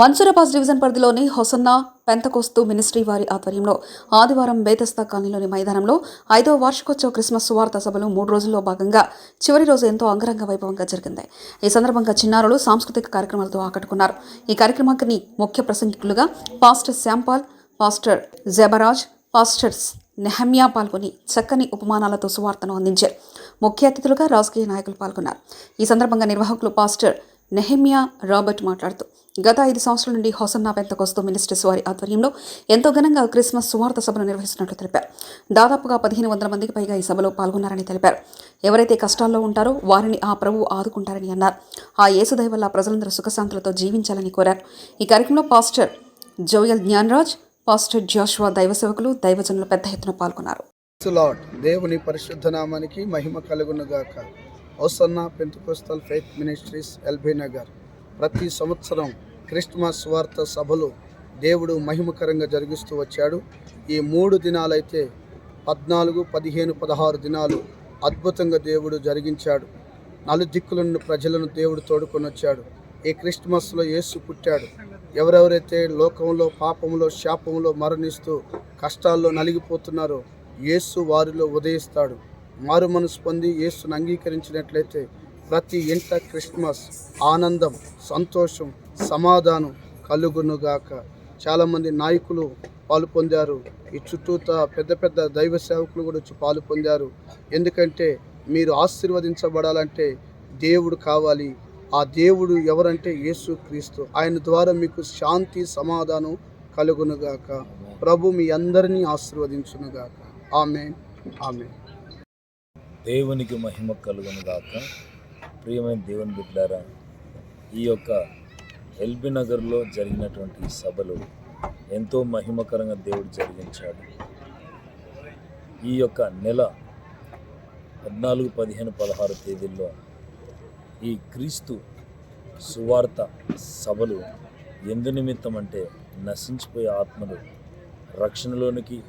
Mansoorabad division పరిధిలోని హొసన్నా Pentecost ministry వారి ఆధ్వర్యంలో ఆదివారం బేతస్తా కాలనీలోని మైదానంలో ఐదవ వార్షికోత్సవ క్రిస్మస్ సువార్త సభలు మూడు రోజుల్లో భాగంగా చివరి రోజు ఎంతో అంగరంగ వైభవంగా జరిగింది. ఈ సందర్భంగా చిన్నారులు సాంస్కృతిక కార్యక్రమాలతో ఆకట్టుకున్నారు. ఈ కార్యక్రమానికి ముఖ్య ప్రసంగికులుగా pastor Shyampaul pastor Jabaraj pastors Nehemiah పాల్గొని చక్కని ఉపమానాలతో సువార్తను అందించారు. ముఖ్య అతిథులుగా రాజకీయ నాయకులు పాల్గొన్నారు. ఈ సందర్భంగా నిర్వాహకులు పాస్టర్ నెహమియా రాబర్ట్ మాట్లాడుతూ గత ఐదు సంవత్సరాల నుండి హొసన్నా పెంతకోస్తు మినిస్టర్స్ వారి ఆధ్వర్యంలో ఎంతో ఘనంగా క్రిస్మస్ సువార్త సభను నిర్వహిస్తున్నట్లు తెలిపారు. దాదాపుగా పదిహేను వందల మందికి పైగా ఈ సభలో పాల్గొన్నారని తెలిపారు. ఎవరైతే కష్టాల్లో ఉంటారో వారిని ఆ ప్రభువు ఆదుకుంటారని అన్నారు. ఆ యేసుదయ వల్ల ప్రజలందరూ సుఖశాంతులతో జీవించాలని కోరారు. ఈ కార్యక్రమంలో pastor Joel Gnanaraj pastor Joshua దైవ సేవకులు దైవజనులు పెద్ద ఎత్తున పాల్గొన్నారు. దేవుని పరిశుద్ధ నామానికి మహిమ కలుగునుగాక. Hosanna Pentecostal faith ministries LB Nagar. ప్రతి సంవత్సరం క్రిస్మస్ వార్త సభలు దేవుడు మహిమకరంగా జరిగిస్తూ వచ్చాడు. ఈ మూడు దినాలైతే పద్నాలుగు పదిహేను పదహారు దినాలు అద్భుతంగా దేవుడు జరిగించాడు. నలుదిక్కులను ప్రజలను దేవుడు తోడుకొని వచ్చాడు. ఈ క్రిస్మస్లో యేసు పుట్టాడు. ఎవరెవరైతే లోకంలో పాపంలో శాపంలో మరణిస్తూ కష్టాల్లో నలిగిపోతున్నారో యేసు వారిలో ఉదయిస్తాడు. మారు మనసు పొంది యేసును అంగీకరించినట్లయితే ప్రతి ఇంట క్రిస్మస్ ఆనందం సంతోషం సమాధానం కలుగునుగాక. చాలామంది నాయకులు పాలు పొందారు. ఈ చుట్టూతా పెద్ద పెద్ద దైవ సేవకులు కూడా వచ్చి పాలు పొందారు. ఎందుకంటే మీరు ఆశీర్వదించబడాలంటే దేవుడు కావాలి. ఆ దేవుడు ఎవరంటే యేసు క్రీస్తు. ఆయన ద్వారా మీకు శాంతి సమాధానం కలుగునుగాక. ప్రభు మీ అందరినీ ఆశీర్వదించునుగాక. ఆమె ఆమె దేవునికి మహిమ కలుగును గాక. ప్రియమైన దేవుని బిడ్డారా ఈ యొక్క ఎల్బీ నగర్లో జరిగినటువంటి సభలు ఎంతో మహిమకరంగా దేవుడు జరిగించాడు. ఈ యొక్క నెల పద్నాలుగు పదిహేను పదహారు తేదీల్లో ఈ క్రీస్తు సువార్త సభలు ఎందు నిమిత్తం అంటే నశించిపోయే ఆత్మలు రక్షణలోనికి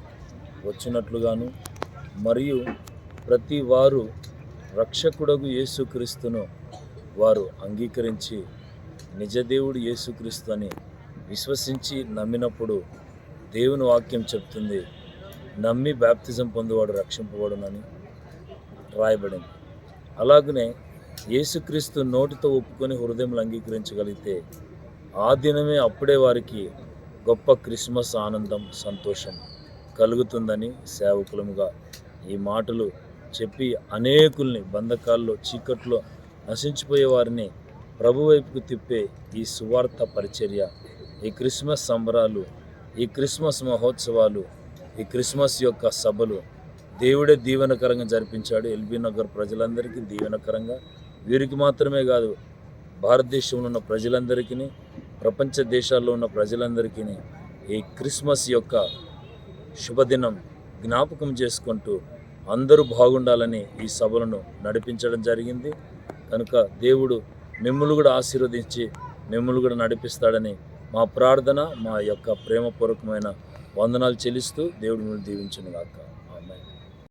వచ్చినట్లుగాను మరియు ప్రతి వారు రక్షకుడగు యేసుక్రీస్తును వారు అంగీకరించి నిజదేవుడు యేసుక్రీస్తు అని విశ్వసించి నమ్మినప్పుడు దేవుని వాక్యం చెప్తుంది నమ్మి బ్యాప్తిజం పొందువాడు రక్షింపబడునని రాయబడింది. అలాగనే యేసుక్రీస్తు నోటితో ఒప్పుకొని హృదయంలో అంగీకరించగలిగితే ఆ దినమే అప్పుడే వారికి గొప్ప క్రిస్మస్ ఆనందం సంతోషం కలుగుతుందని సేవకులముగా ఈ మాటలు చెప్పి అనేకుల్ని బంధకాల్లో చీకట్లో నశించిపోయే వారిని ప్రభు వైపుకు తిప్పే ఈ సువార్త పరిచర్య ఈ క్రిస్మస్ సంబరాలు ఈ క్రిస్మస్ మహోత్సవాలు ఈ క్రిస్మస్ యొక్క సభలు దేవుడే దీవెనకరంగా జరిపించాడు. ఎల్బీ నగర్ ప్రజలందరికీ దీవెనకరంగా. వీరికి మాత్రమే కాదు భారతదేశంలో ఉన్న ప్రజలందరికీ ప్రపంచ దేశాల్లో ఉన్న ప్రజలందరికీ ఈ క్రిస్మస్ యొక్క శుభదినం జ్ఞాపకం చేసుకుంటూ అందరూ బాగుండాలని ఈ సభలను నడిపించడం జరిగింది. కనుక దేవుడు మిమ్మల్ని కూడా ఆశీర్వదించి మిమ్మల్ని కూడా నడిపిస్తాడని మా ప్రార్థన మా యొక్క ప్రేమపూర్వకమైన వందనాలు చెల్లిస్తూ దేవుడు మిమ్మల్ని కాక గాక.